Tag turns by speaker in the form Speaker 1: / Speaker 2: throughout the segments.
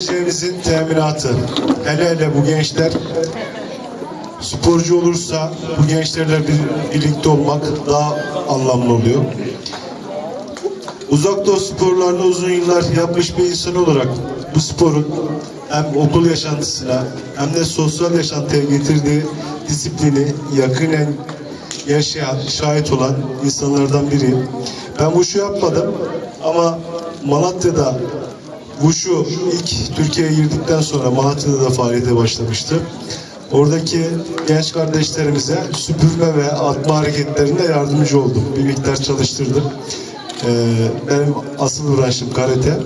Speaker 1: Gençlerimizin teminatı. Hele hele bu gençler sporcu olursa bu gençlerle bir, birlikte olmak daha anlamlı oluyor. Uzak Doğu sporlarını uzun yıllar yapmış bir insan olarak bu sporun hem okul yaşantısına hem de sosyal yaşantıya getirdiği disiplini yakinen yaşayan, şahit olan insanlardan biriyim. Ben bu şu yapmadım ama Malatya'da Wushu ilk Türkiye'ye girdikten sonra Malatya'da da faaliyete başlamıştı. Oradaki genç kardeşlerimize süpürme ve atma hareketlerinde yardımcı oldum. Bir miktar çalıştırdım. Ee, benim asıl branşım karate.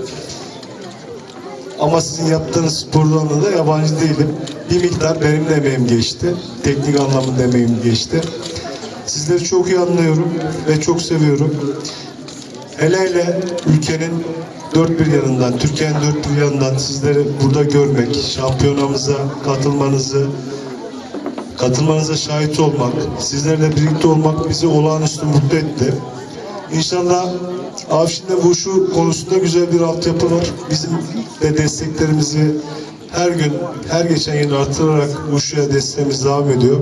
Speaker 1: Ama sizin yaptığınız spor dalında yabancı değilim. Bir miktar benim de emeğim geçti. Teknik anlamında emeğim geçti. Sizleri çok iyi anlıyorum ve çok seviyorum. Hele hele ülkenin dört bir yanından, Türkiye'nin dört bir yanından sizleri burada görmek, şampiyonamıza katılmanızı, katılmanıza şahit olmak, sizlerle birlikte olmak bizi olağanüstü mutlu etti. İnşallah Avşin'de bu şu konusunda güzel bir altyapı var. Bizim de desteklerimizi her gün, her geçen yıl artırarak Wushu'ya desteğimiz devam ediyor.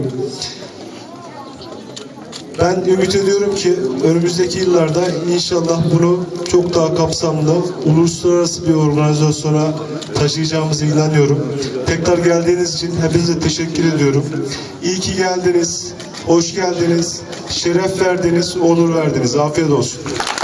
Speaker 1: Ben ümit ediyorum ki önümüzdeki yıllarda inşallah bunu çok daha kapsamlı uluslararası bir organizasyona taşıyacağımıza inanıyorum. Tekrar geldiğiniz için hepinize teşekkür ediyorum. İyi ki geldiniz, hoş geldiniz, şeref verdiniz, onur verdiniz. Afiyet olsun.